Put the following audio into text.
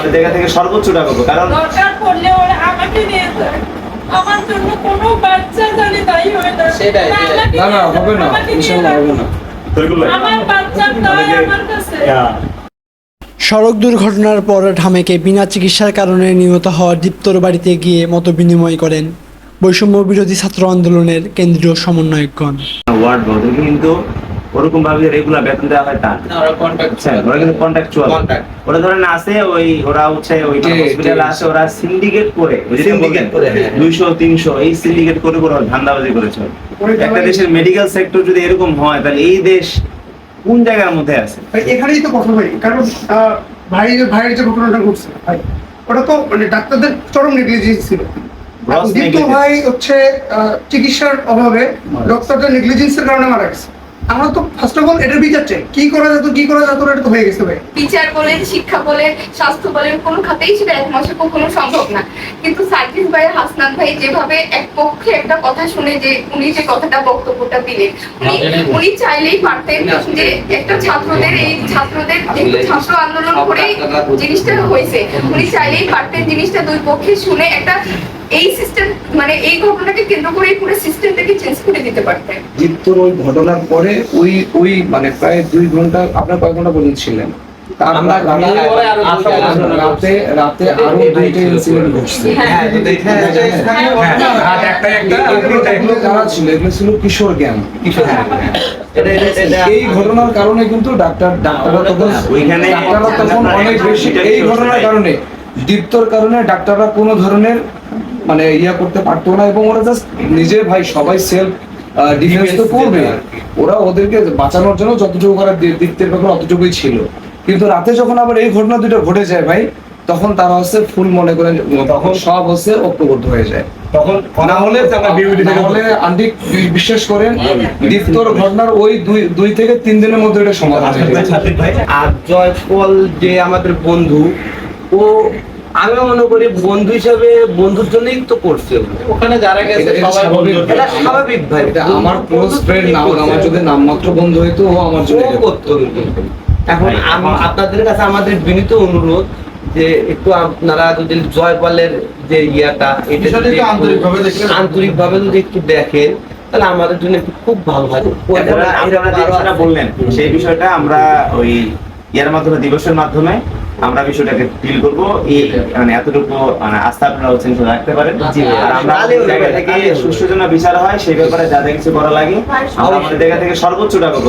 আমাদের জায়গা থেকে সর্বোচ্চটা করব কারণ দরকার পড়লে ওরা আমাকে নিয়ে যায়। আমার জন্য কোনো বাচ্চা জানি তাই হয় না সেটাই, না না হবে না ইনশাআল্লাহ হবে না। আমার বাচ্চার তাই আমার কাছে। সড়ক দুর্ঘটনার পর ঢামেকে বিনা চিকিৎসার কারণে নিহত হওয়া দীপ্তর বাড়িতে গিয়ে মত বিনিময় করেন বৈষম্য বিরোধী ছাত্র আন্দোলনের কেন্দ্রীয় সমন্বয়কগণ। ওয়ার্ড কিন্তু ওরকম ভাবে রেগুলার বেতন দেওয়া হয় তা না। না, ওরা কিন্তু কন্ট্রাকচুয়াল। ওরা ধরেন আছে ওই ওরা হচ্ছে ওই হসপিটালে আসে ওরা সিন্ডিকেট করে হ্যাঁ। দুইশো তিনশো এই সিন্ডিকেট করে করে ধান্দাবাজি করেছে একটা দেশের মেডিকেল সেক্টর যদি এরকম হয় তাহলে এই দেশ কোন জায়গার মধ্যে আছে ভাই এখানেই তো কথা ভাই কারণ ভাই ভাইয়ের যে ঘটনাটা ঘটছে ভাই ওটা তো মানে ডাক্তারদের চরম নেগলিজেন্স ছিল negligence। ভাই হচ্ছে চিকিৎসার অভাবে ডক্টরদের নেগলিজেন্সের কারণে মারা গেছে আমরা তো ফার্স্ট অফ অল এটার বিচার চাই। কি করা যেত কি করা যেত এটা তো হয়ে গেছে ভাই। বিচার বলেন শিক্ষা বলেন স্বাস্থ্য বলেন কোনো খাতেই সেটা এক মাসে কখনো সম্ভব না। কিন্তু সার্জিস ভাই হাসনান ভাই যেভাবে এক পক্ষে একটা কথা শুনে যে উনি যে কথাটা বক্তব্যটা দিলেন উনি উনি চাইলেই পারতেন যে একটা ছাত্রদের এই ছাত্রদের যেহেতু ছাত্র আন্দোলন করেই জিনিসটা হয়েছে উনি চাইলেই পারতেন জিনিসটা দুই পক্ষে শুনে একটা এই সিস্টেম মানে এই ঘটনাকে কেন্দ্র করে পুরো সিস্টেমটাকে চেঞ্জ করে দিতে পারতেন দীপ্তর ওই ঘটনার পরে ওই ওই মানে প্রায় দুই ঘণ্টা আপনার কয় ঘণ্টা পর্যন্ত ছিলেন আমরা রাতে- রাতে আরও দুইটা ইনসিডেন্ট ঘটছে হ্যাঁ কারা ছিল এগুলো ছিল কিশোর জ্ঞান এই ঘটনার কারণে কিন্তু ডাক্তার ডাক্তাররা তখন ডাক্তাররা তখন অনেক বেশি এই ঘটনার কারণে দীপ্তর কারণে ডাক্তাররা কোনো ধরনের মানে ইয়া করতে পারতো না এবং ওরা জাস্ট নিজে ভাই সবাই সেলফ ডিফেন্স তো করবে। ওরা ওদেরকে বাঁচানোর জন্য যতটুকু করার দি- দীপ্তের ব্যাপারে অতটুকুই ছিল। কিন্তু রাতে যখন আবার এই ঘটনা দুটো ঘটে যায় ভাই তখন তারা হচ্ছে ফুল মনে করেন তখন সব হচ্ছে ঐক্যবদ্ধ হয়ে যায়। তখন না হলে না হলে আন্টি বিশ্বাস করেন দীপ্তর ঘটনার ওই দুই দুই থেকে তিন দিনের মধ্যে এটা সমাধান হয়ে যায়। আর জয়পল যে আমাদের বন্ধু ও আমি মনে করি বন্ধু হিসাবে বন্ধুর জন্যই তো করছে ওখানে যারা গেছে এটা- স্বাভাবিক। বন্ধু। এটা স্বাভাবিক ভাই। আমার ক্লোজ ফ্রেন্ড না আমার যদি নামমাত্র বন্ধু হইতো ও আমার জন্য করতো এখন আপনাদের কাছে আমাদের বিনীত অনুরোধ যে একটু আপনারা যদি জয়পালের যে ইয়াটা এটা বিষয়টা যদি একটু আন্তরিকভাবে দেখলে ভালো। যদি একটু দেখেন তাহলে আমাদের জন্য একটু খুব ভালো হয়। বললেন সেই বিষয়টা আমরা ওই ইয়ার মাধ্যমে দিবসের মাধ্যমে আমরা বিষয়টাকে ফিল করব। মানে এতটুকু মানে আস্থা আপনারা হচ্ছেন রাখতে পারেন। আর আমরা জায়গা থেকে সুষ্ঠু জন্য বিচার হয় সেই ব্যাপারে যা যা কিছু করা লাগে আমরা আমাদের জায়গা থেকে সর্বোচ্চটা করব।